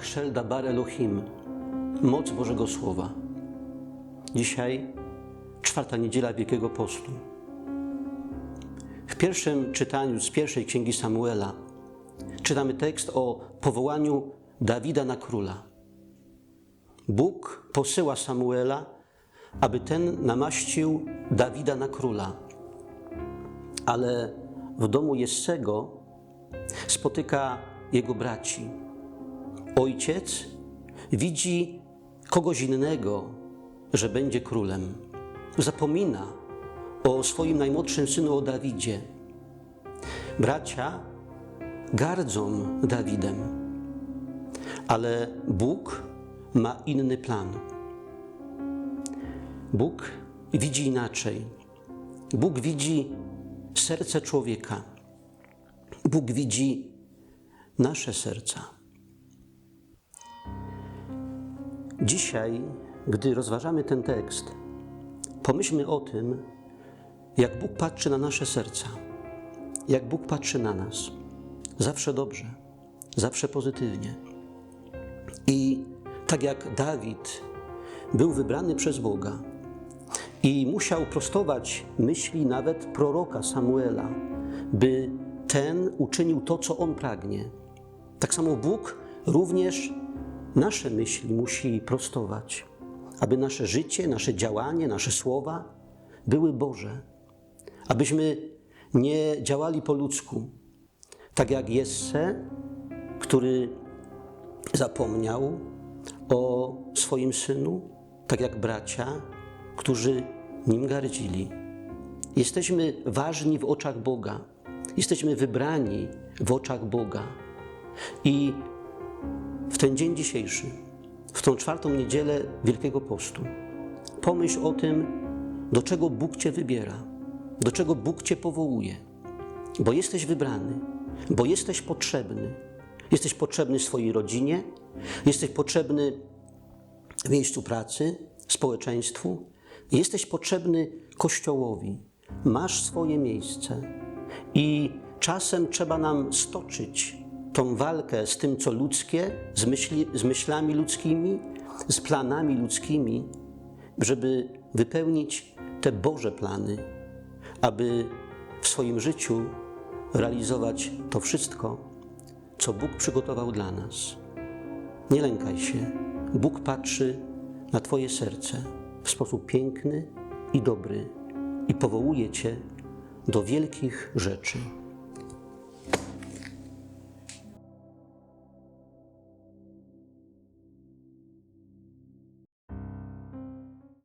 Ruach Shelda Bar Elohim, moc Bożego Słowa. Dzisiaj czwarta niedziela Wielkiego Postu. W pierwszym czytaniu z pierwszej księgi Samuela czytamy tekst o powołaniu Dawida na króla. Bóg posyła Samuela, aby ten namaścił Dawida na króla. Ale w domu Jessego spotyka jego braci. Ojciec widzi kogoś innego, że będzie królem. Zapomina o swoim najmłodszym synu, o Dawidzie. Bracia gardzą Dawidem, ale Bóg ma inny plan. Bóg widzi inaczej. Bóg widzi serce człowieka. Bóg widzi nasze serca. Dzisiaj, gdy rozważamy ten tekst, pomyślmy o tym, jak Bóg patrzy na nasze serca, jak Bóg patrzy na nas. Zawsze dobrze, zawsze pozytywnie. I tak jak Dawid był wybrany przez Boga i musiał prostować myśli nawet proroka Samuela, by ten uczynił to, co on pragnie. Tak samo Bóg również nasze myśli musi prostować, aby nasze życie, nasze działanie, nasze słowa były Boże, abyśmy nie działali po ludzku, tak jak Jesse, który zapomniał o swoim synu, tak jak bracia, którzy nim gardzili. Jesteśmy ważni w oczach Boga, jesteśmy wybrani w oczach Boga. I w ten dzień dzisiejszy, w tą czwartą niedzielę Wielkiego Postu, pomyśl o tym, do czego Bóg Cię wybiera, do czego Bóg Cię powołuje, bo jesteś wybrany, bo jesteś potrzebny. Jesteś potrzebny swojej rodzinie, jesteś potrzebny miejscu pracy, społeczeństwu, jesteś potrzebny Kościołowi. Masz swoje miejsce i czasem trzeba nam stoczyć tą walkę z tym, co ludzkie, z, myśli, z myślami ludzkimi, z planami ludzkimi, żeby wypełnić te Boże plany, aby w swoim życiu realizować to wszystko, co Bóg przygotował dla nas. Nie lękaj się. Bóg patrzy na Twoje serce w sposób piękny i dobry i powołuje Cię do wielkich rzeczy.